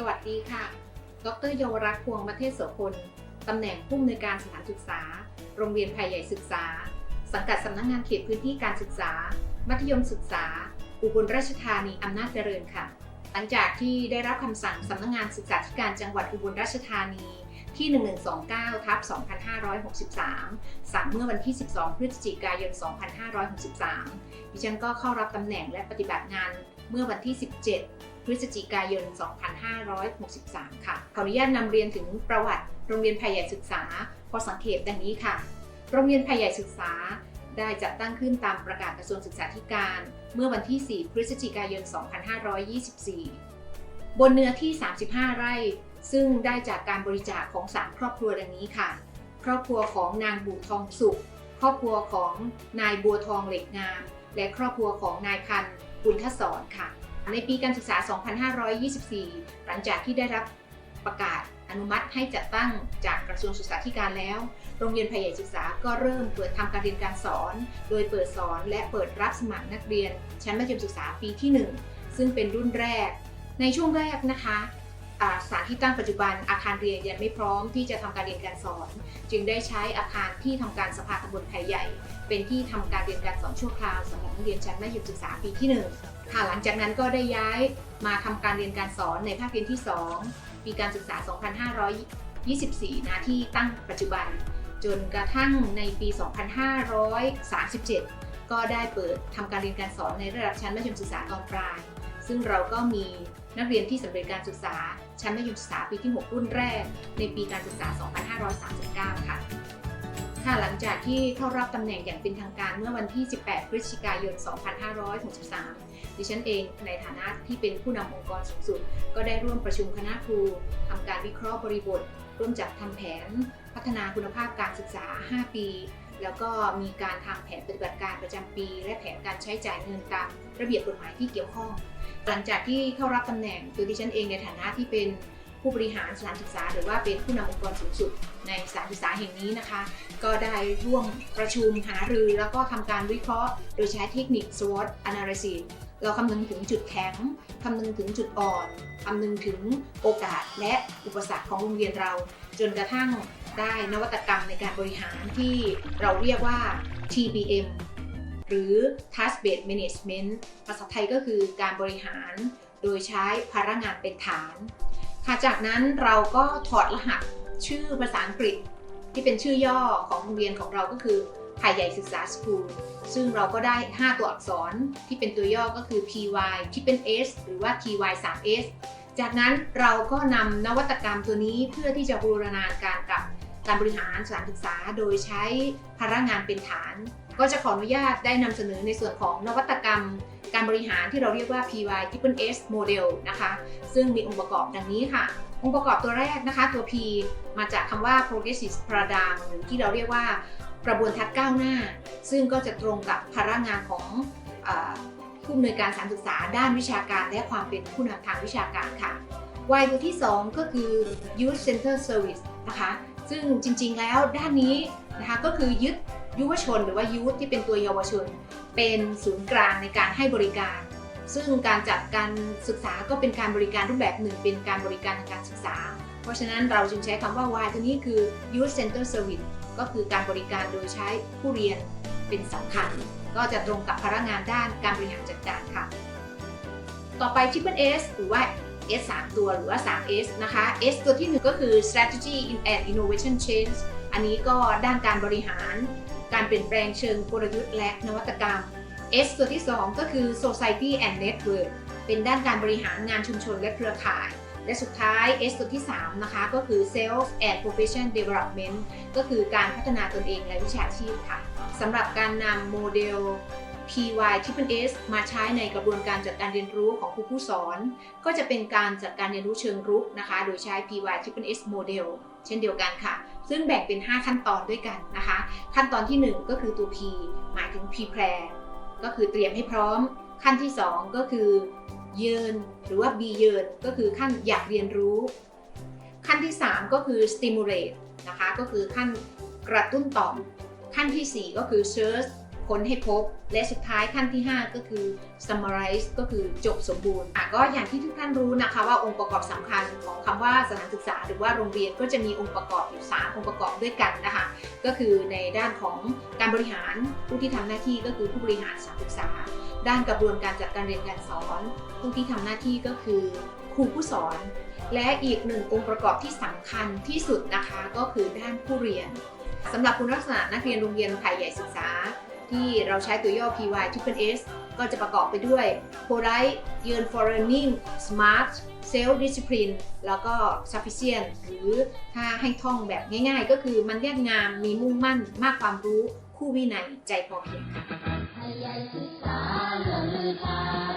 สวัสดีค่ะ ดรเยาวรักษ์พวงประเทศโสพลตำแหน่งผู้อำนวยการสถานศึกษา โรงเรียนไผ่ใหญ่ศึกษา สังกัดสำนักงานเขตพื้นที่การศึกษา มัธยมศึกษา อุบลราชธานีอำนาจเจริญค่ะ หลังจากที่ได้รับคำสั่งสำนักงานศึกษาธิการจังหวัดอุบลราชธานีที่ 1129ทับ2563 สั่งเมื่อวันที่ 12 พฤศจิกายน 2563 ดิฉันก็เข้ารับตำแหน่งและปฏิบัติงานเมื่อวันที่ 17 พฤศจิกายน 2563 ค่ะ ขออนุญาตนำเรียนถึงประวัติโรงเรียนไผ่ใหญ่ศึกษา พอสังเกตดังนี้ค่ะ โรงเรียนไผ่ใหญ่ศึกษาได้จัดตั้งขึ้นตามประกาศกระทรวงศึกษาธิการ เมื่อวันที่ 4 พฤศจิกายน 2524 บนเนื้อที่ 35 ไร่ ซึ่งได้จากการบริจาคของ 3 ครอบครัวดังนี้ค่ะ ครอบครัวของนางบูทองสุข ครอบครัวของนายบัวทองเหล็กงาม และครอบครัวของนายพันธ์บุญทศรค่ะ ในปีการศึกษา 2524 หลังจากที่ได้รับประกาศอนุมัติให้จัดตั้งจากกระทรวงศึกษาธิการแล้ว โรงเรียนพยายศึกษาก็เริ่มเปิดทำการเรียนการสอน โดยเปิดสอนและเปิดรับสมัครนักเรียน ชั้นมัธยมศึกษาปีที่ 1 ซึ่งเป็นรุ่นแรก ในช่วงแรกนะคะ สถานที่ตั้งปัจจุบันอาคารเรียนยังไม่พร้อมที่จะทำการเรียนการสอน จึงได้ใช้อาคารที่ทำการสภาตำบลไผ่ใหญ่ เป็นที่ทำการเรียนการสอนชั่วคราวสำหรับนักเรียนชั้นมัธยมศึกษาปีที่1ค่ะหลังจากนั้นก็ได้ย้ายมาทำการเรียนการสอนในภาคเรียนที่ 2 ปีการศึกษา 2524 นะที่ตั้งปัจจุบัน จนกระทั่งในปี 2537 ก็ได้เปิดทำการเรียนการสอนในระดับชั้นมัธยมศึกษาตอนปลาย ซึ่งเราก็มีนักเรียนที่สำเร็จการศึกษา ชั้นมัธยมศึกษาปีที่ 6 รุ่นแรก ในปีการศึกษา 2539 ค่ะค่ะหลังจากที่เข้ารับตำแหน่งอย่างเป็นทางการเมื่อวันที่ 18 พฤศจิกายน 2563 ดิฉันเองในฐานะที่เป็นผู้นำองค์กรสูงสุด ก็ได้ร่วมประชุมคณะครูทำการวิเคราะห์บริบท ร่วมจัดทำแผน พัฒนาคุณภาพการศึกษา 5 ปี แล้วก็มีการทำแผนปฏิบัติการประจำปี และแผนการใช้จ่ายเงินตามระเบียบกฎหมายที่เกี่ยวข้อง หลังจากที่เข้ารับตำแหน่งตัวดิฉันเองในฐานะที่เป็นผู้บริหารสถานศึกษา หรือว่าเป็นผู้นำองค์กรสูงสุดในสถานศึกษาแห่งนี้นะคะ ก็ได้ร่วมประชุมหารือ แล้วก็ทำการวิเคราะห์ โดยใช้เทคนิค SWOT analysis เราคำนึงถึงจุดแข็ง คำนึงถึงจุดอ่อน คำนึงถึงโอกาสและอุปสรรคของโรงเรียนเรา จนกระทั่งได้นวัตกรรมในการบริหารที่เราเรียกว่า TBM หรือ Task Based Management ภาษาไทยก็คือการบริหารโดยใช้พลังงานเป็นฐาน ค่ะจากนั้นเราก็ถอดรหัสชื่อภาษาอังกฤษ ที่เป็นชื่อย่อของโรงเรียนของเราก็คือไผ่ใหญ่ศึกษาสคูลซึ่งเราก็ได้ 5 ตัวอักษรที่เป็นตัวย่อก็คือ PY ที่เป็น S หรือว่า TY 3S จากนั้นเราก็นำนวัตกรรมตัวนี้เพื่อที่จะบูรณาการกับการบริหารสถานศึกษาโดยใช้พลังงานเป็นฐาน ก็จะขออนุญาตได้นำเสนอในส่วนของนวัตกรรม การบริหารที่เราเรียกว่า PY Triple S Model นะคะ ซึ่งมีองค์ประกอบดังนี้ค่ะ องค์ประกอบตัวแรกนะคะ ตัว P มาจากคำว่า progressive paradigm หรือที่เราเรียกว่ากระบวนทัศน์ก้าวหน้า ซึ่งก็จะตรงกับพลังงานของอผู้อำนวยการสานศึกษาด้านวิชาการ และความเป็นผู้นำทางวิชาการค่ะ Y ตัวที่ 2 ก็คือ Youth Center Service นะคะ ซึ่งจริงๆแล้วด้านนี้นะคะก็คือยึด ยุวชนหรือว่ายูทที่เป็นตัวเยาวชน เป็นศูนย์กลางในการให้บริการ ซึ่งการจัดการศึกษาก็เป็นการบริการรูปแบบหนึ่ง เป็นการบริการทางการศึกษา เพราะฉะนั้นเราจึงใช้คำว่า Y ตัวนี้คือ Youth Center Service ก็คือการบริการโดยใช้ผู้เรียนเป็นสำคัญ ก็จะตรงกับพนักงานด้านการบริหารจัดการค่ะ ต่อไป Triple S หรือว่า S 3 ตัวหรือว่า 3S นะคะ S ตัวที่ 1 ก็คือ strategy and innovation change อันนี้ก็ด้านการบริหาร การเปลี่ยนแปลงเชิงกลยุทธ์และนวัตกรรม S ตัวที่ 2 ก็คือ society and network เป็นด้านการบริหารงานชุมชนและเครือข่าย และสุดท้าย S ตัวที่ 3 นะคะ ก็คือ self and profession development ก็คือการพัฒนาตนเองและวิชาชีพค่ะสำหรับการนำโมเดล PYTIPS มาใช้ในกระบวนการจัดการเรียนรู้ของครูผู้สอน ก็จะเป็นการจัดการเรียนรู้เชิงรุกนะคะ โดยใช้ PYTIPS Model เช่นเดียวกันค่ะ ซึ่งแบ่งเป็น 5 ขั้นตอนด้วยกันนะคะ ขั้นตอนที่ 1 ก็คือตัว P หมายถึง Prepare ก็คือเตรียมให้พร้อม ขั้นที่ 2 ก็คือเยินหรือว่า B เยินก็คือขั้นอยากเรียนรู้ ขั้นที่ 3 ก็คือ Stimulate นะคะก็คือขั้นกระตุ้นต่อมขั้นทีสี่4 ก็คือ Search ค้นให้พบ และสุดท้ายขั้นที่ 5 ก็คือ summarize ก็คือจบสมบูรณ์อะก็อย่างที่ทุกท่านรู้นะคะว่าองค์ประกอบสำคัญของคำว่าสถานศึกษา หรือว่าโรงเรียนก็จะมีองค์ประกอบอยู่ 3 องค์ประกอบด้วยกันนะคะ ก็คือในด้านของการบริหารผู้ที่ทำหน้าที่ก็คือผู้บริหารสถานศึกษา ด้านกระบวนการจัดการเรียนการสอน ผู้ที่ทำหน้าที่ก็คือครูผู้สอน และอีกหนึ่งองค์ประกอบที่สำคัญที่สุดนะคะก็คือด้านผู้เรียนสำหรับคุณลักษณะนักเรียนโรงเรียนไทยใหญ่ศึกษา ที่เราใช้ตัวย่อ PY Triple S ก็จะประกอบไปด้วย Polite Yearn for Learning Smart Self Discipline แล้วก็ Sufficient หรือถ้าให้ท่องแบบง่ายๆ ก็คือมันเรียกงามมีมุ่งมั่นมากความรู้คู่วินัยใจพอเพียงค่ะ